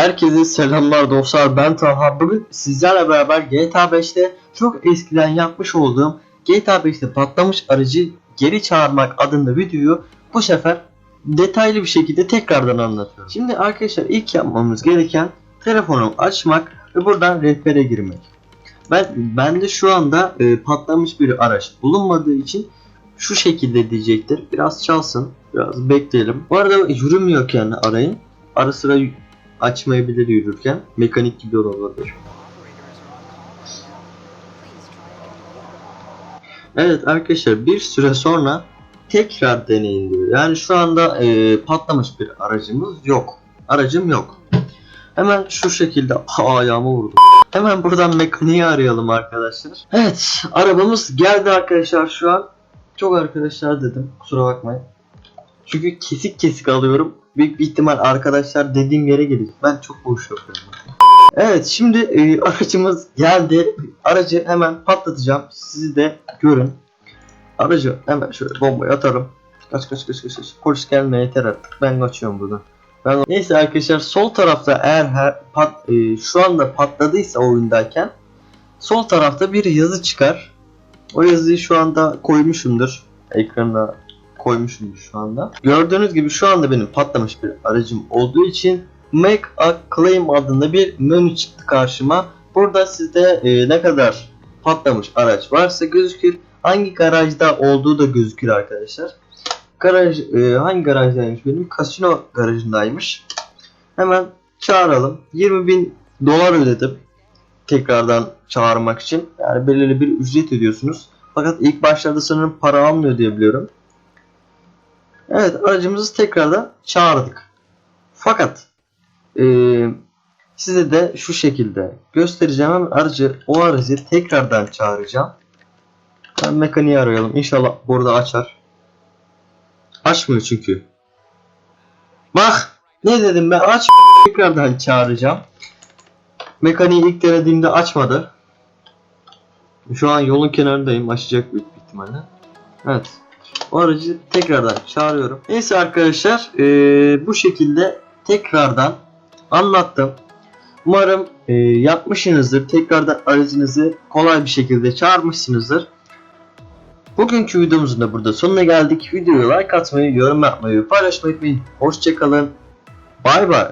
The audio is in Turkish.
Herkese selamlar dostlar ben Talha bugün sizlerle beraber GTA 5'te çok eskiden yapmış olduğum GTA 5'te patlamış aracı geri çağırmak adında videoyu bu sefer detaylı bir şekilde tekrardan anlatıyorum. Şimdi arkadaşlar ilk yapmamız gereken telefonu açmak ve buradan rehbere girmek. Ben bende şu anda e, patlamış bir araç bulunmadığı için şu şekilde diyecektir. Biraz çalsın. Biraz bekleyelim. Bu arada yürümüyorken arayın. Ara sıra açmayabilir yürürken. Mekanik gibi olabilir. Evet arkadaşlar bir süre sonra tekrar deneyin diyor. Yani şu anda e, patlamış bir aracımız yok. Aracım yok. Hemen şu şekilde Aa, ayağıma vurdum. Hemen buradan mekaniği arayalım arkadaşlar. Evet arabamız geldi arkadaşlar şu an. Çok arkadaşlar dedim kusura bakmayın. Çünkü kesik kesik alıyorum. Büyük bir ihtimal arkadaşlar dediğim yere gelecek. Ben çok boş. Evet şimdi e, aracımız geldi. Aracı hemen patlatacağım. Sizi de görün. Aracı hemen şöyle bombayı atarım. Kaç kaç kaç kaç. kaç. Polis gelmeye yeter artık. Ben kaçıyorum buradan. Ben... Neyse arkadaşlar sol tarafta eğer her pat, e, şu anda patladıysa oyundayken sol tarafta bir yazı çıkar. O yazıyı şu anda koymuşumdur. Ekrana koymuşumdur şu anda. Gördüğünüz gibi şu anda benim patlamış bir aracım olduğu için Make a Claim adında bir menü çıktı karşıma. Burada sizde e, ne kadar patlamış araç varsa gözükür. Hangi garajda olduğu da gözükür arkadaşlar. Garaj e, hangi garajdaymış benim? Kasino garajındaymış. Hemen çağıralım. 20 bin dolar ödedim. Tekrardan çağırmak için. Yani belirli bir ücret ödüyorsunuz. Fakat ilk başlarda sanırım para almıyor diye biliyorum. Evet aracımızı tekrardan çağırdık. Fakat eee, size de şu şekilde göstereceğim. Hemen aracı o aracı tekrardan çağıracağım. Ben mekaniği arayalım. İnşallah burada açar. Açmıyor çünkü. Bak ne dedim ben aç tekrardan çağıracağım. Mekaniği ilk denediğimde açmadı. Şu an yolun kenarındayım. Açacak büyük ihtimalle. Evet. O aracı tekrardan çağırıyorum. Neyse arkadaşlar eee, bu şekilde tekrardan anlattım. Umarım eee, yapmışsınızdır. Tekrardan aracınızı kolay bir şekilde çağırmışsınızdır. Bugünkü videomuzun da burada sonuna geldik. Videoya like atmayı, yorum yapmayı, paylaşmayı unutmayın. Hoşçakalın. Bay bay.